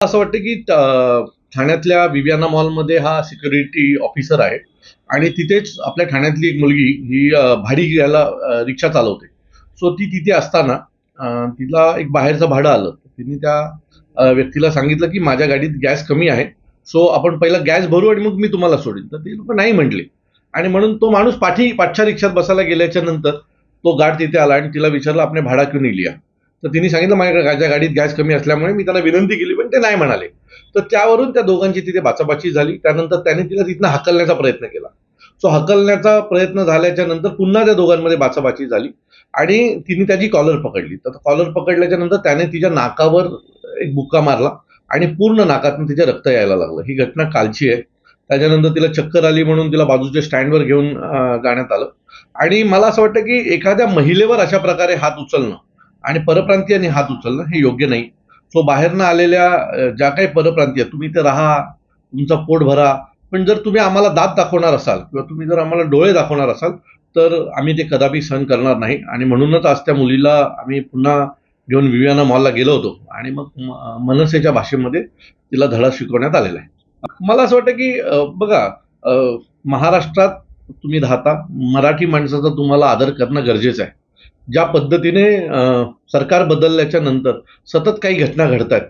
असं वाटतं की ठाण्यातल्या विवियाना मॉलमध्ये हा सिक्युरिटी ऑफिसर आहे आणि तिथेच आपल्या ठाण्यातली एक मुलगी ही भाडी घ्यायला रिक्षा चालवते. सो ती तिथे असताना तिला एक बाहेरचं भाडं आलं. तिने त्या व्यक्तीला सांगितलं की माझ्या गाडीत गॅस कमी आहे. सो आपण पहिला गॅस भरू आणि मग मी तुम्हाला सोडेन. तर ते लोक नाही म्हटले. आणि म्हणून तो माणूस पाठी पाठच्या रिक्षात बसायला गेल्याच्यानंतर तो गार्ड तिथे आला आणि तिला विचारलं आपण भाडा घेऊन नाही तर तिने सांगितलं माझ्या माझ्या गाडीत गॅस कमी असल्यामुळे मी त्यांना विनंती केली पण ते नाही म्हणाले. तर त्यावरून त्या दोघांची तिथे बाचाबाची झाली. त्यानंतर त्याने तिला तिथनं हकलण्याचा प्रयत्न केला. सो हकलण्याचा प्रयत्न झाल्याच्यानंतर पुन्हा त्या दोघांमध्ये बाचाबाची झाली आणि तिने त्याची कॉलर पकडली. तर कॉलर पकडल्याच्या नंतर त्याने तिच्या नाकावर एक बुक्का मारला आणि पूर्ण नाकातून तिचे रक्त यायला लागलं. ही घटना कालची आहे. त्याच्यानंतर तिला चक्कर आली म्हणून तिला बाजूच्या स्टँडवर घेऊन जाण्यात आलं. आणि मला असं वाटतं की एखाद्या महिलेवर अशा प्रकारे हात उचलणं आणि परप्रांतीयांनी हात उचलणं हे योग्य नाही. सो बाहेरनं आलेल्या ज्या काही परप्रांतीय तुम्ही तर राहा तुमचा पोट भरा. पण जर तुम्ही आम्हाला दात दाखवणार असाल किंवा तुम्ही जर आम्हाला डोळे दाखवणार असाल तर आम्ही ते कदापि सहन करणार नाही. आणि म्हणूनच आज त्या मुलीला आम्ही पुन्हा घेऊन विवियाना मॉलला गेलो होतो. आणि मग मनसेच्या भाषेमध्ये तिला धडा शिकवण्यात आलेला आहे. मला असं वाटतं की बघा महाराष्ट्रात तुम्ही राहता मराठी माणसाचा तुम्हाला आदर करणं गरजेचं आहे. ज्या पद्धतीने सरकार बदलल्याच्या नंतर सतत काही घटना घडत आहेत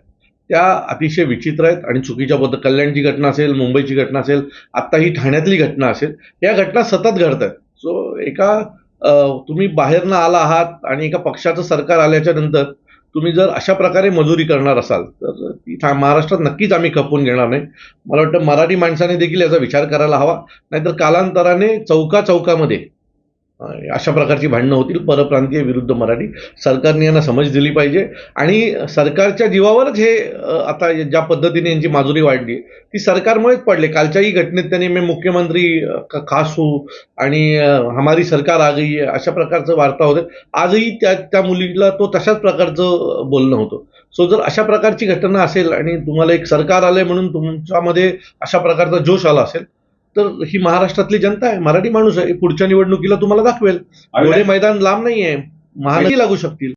त्या अतिशय विचित्र आहेत. आणि चुकीच्या पद्धत कल्याणची घटना असेल मुंबईची घटना असेल आत्ता ही ठाण्यातली घटना असेल या घटना सतत घडत आहेत सो एका तुम्ही बाहेरनं आला आहात आणि एका पक्षाचं सरकार आल्याच्यानंतर तुम्ही जर अशा प्रकारे मजुरी करणार असाल तर ती ठा- महाराष्ट्रात नक्कीच आम्ही खपवून घेणार नाही. मला वाटतं मराठी माणसाने देखील याचा विचार करायला हवा. नाहीतर कालांतराने चौका चौकामध्ये अशा प्रकारची भांडणं होतील. परप्रांतीय विरुद्ध मराठी. सरकारने यांना समज दिली पाहिजे. आणि सरकारच्या जीवावरच हे आता ज्या पद्धतीने यांची माजुरी वाढली ती सरकारमुळेच पडले. कालच्याही घटनेत त्यांनी मी मुख्यमंत्री खास हो आणि हमारी सरकार आ गई अशा प्रकारचं वार्ता होते. आजही त्या त्या मुलीला तो तशाच प्रकारचं बोलणं होतं. सो जर अशा प्रकारची घटना असेल आणि तुम्हाला एक सरकार आलं म्हणून तुमच्यामध्ये अशा प्रकारचा जोश आला असेल तर ही महाराष्ट्रातली जनता आहे मराठी माणूस आहे. पुढच्या निवडणुकीला तुम्हाला दाखवेल. एवढे मैदान लांब नाहीये. महानगी लागू शकतील.